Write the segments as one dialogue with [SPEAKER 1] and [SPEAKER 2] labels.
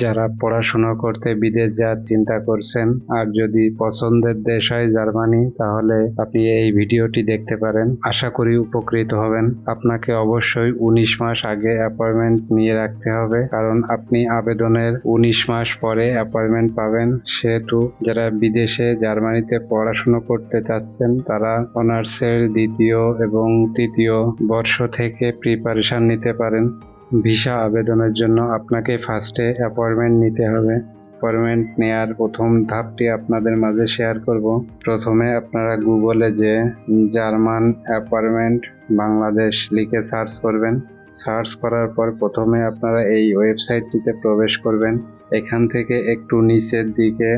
[SPEAKER 1] যারা পড়াশোনা করতে বিদেশ যাওয়ার চিন্তা করছেন আর যদি পছন্দের দেশ হয় জার্মানি, তাহলে আপনি এই ভিডিওটি দেখতে পারেন। আশা করি উপকৃত হবেন। আপনাকে অবশ্যই উনিশ মাস আগে অ্যাপয়েন্টমেন্ট নিয়ে রাখতে হবে, কারণ আপনি আবেদনের উনিশ মাস পরে অ্যাপয়েন্টমেন্ট পাবেন। সেহেতু যারা বিদেশে জার্মানিতে পড়াশুনো করতে চাচ্ছেন, তারা অনার্সের দ্বিতীয় এবং তৃতীয় বর্ষ থেকে প্রিপারেশন নিতে পারেন। ভিসা আবেদনের জন্য আপনাকে ফার্স্টে অ্যাপয়েন্টমেন্ট নিতে হবে। অ্যাপয়েন্টমেন্ট নেয়ার প্রথম ধাপটি আপনাদের মাঝে শেয়ার করব। প্রথমে আপনারা গুগলে যে জার্মান অ্যাপয়েন্টমেন্ট বাংলাদেশ লিখে সার্চ করবেন। সার্চ করার পর প্রথমে আপনারা এই ওয়েবসাইটটিতে প্রবেশ করবেন। এখান থেকে একটু নিচের দিকে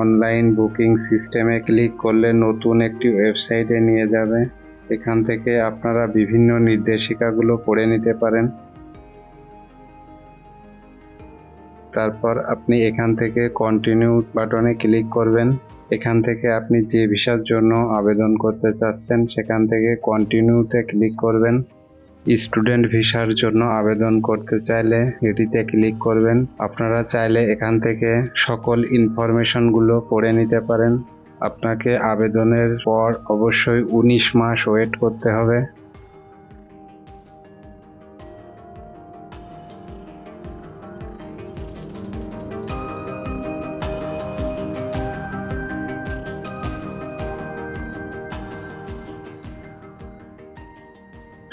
[SPEAKER 1] অনলাইন বুকিং সিস্টেমে ক্লিক করলে নতুন একটি ওয়েবসাইটে নিয়ে যাবে। এখান থেকে আপনারা বিভিন্ন নির্দেশিকাগুলো পড়ে নিতে পারেন। তারপর আপনি এখান থেকে কন্টিনিউ বাটনে ক্লিক করবেন। এখান থেকে আপনি যে ভিসার জন্য আবেদন করতে চাচ্ছেন, সেখান থেকে কন্টিনিউতে ক্লিক করবেন। স্টুডেন্ট ভিসার জন্য আবেদন করতে চাইলে এটিতে ক্লিক করবেন। আপনারা চাইলে এখান থেকে সকল ইনফরমেশনগুলো পড়ে নিতে পারেন। আপনাকে আবেদনের পর অবশ্যই উনিশ মাস ওয়েট করতে হবে।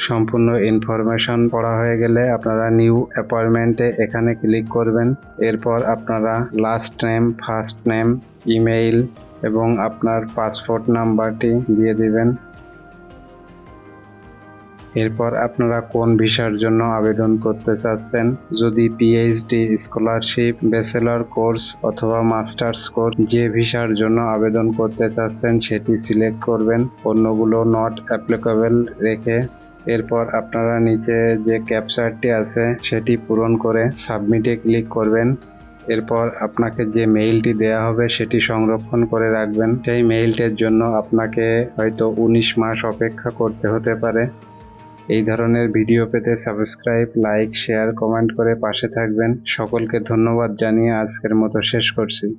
[SPEAKER 1] সম্পূর্ণ ইনফরমেশন পড়া হয়ে গেলে আপনারা নিউ অ্যাপয়েন্টমেন্টে এখানে ক্লিক করবেন। এরপর আপনারা last name first name email এবং আপনার পাসপোর্ট নাম্বারটি দিয়ে দিবেন। এরপর আপনারা কোন ভিসার জন্য আবেদন করতে চাচ্ছেন? যদি পিএইচডি স্কলারশিপ ব্যাচেলর কোর্স অথবা মাস্টার্স কোর্স যে ভিসার জন্য আবেদন করতে চাচ্ছেন, সেটি সিলেক্ট করবেন। অন্যগুলো নট অ্যাপ্লিকেবল রেখে এরপর আপনারা নিচে যে ক্যাপচারটি আছে, সেটি পূরণ করে সাবমিটে ক্লিক করবেন। এরপর আপনাকে যে মেইলটি দেয়া হবে, সেটি সংরক্ষণ করে রাখবেন। সেই মেইলটির জন্য আপনাকে হয়তো উনিশ মাস অপেক্ষা করতে হতে পারে। এই ধরনের ভিডিও পেতে সাবস্ক্রাইব লাইক শেয়ার কমেন্ট করে পাশে থাকবেন। সকলকে ধন্যবাদ জানিয়ে আজকের মতো শেষ করছি।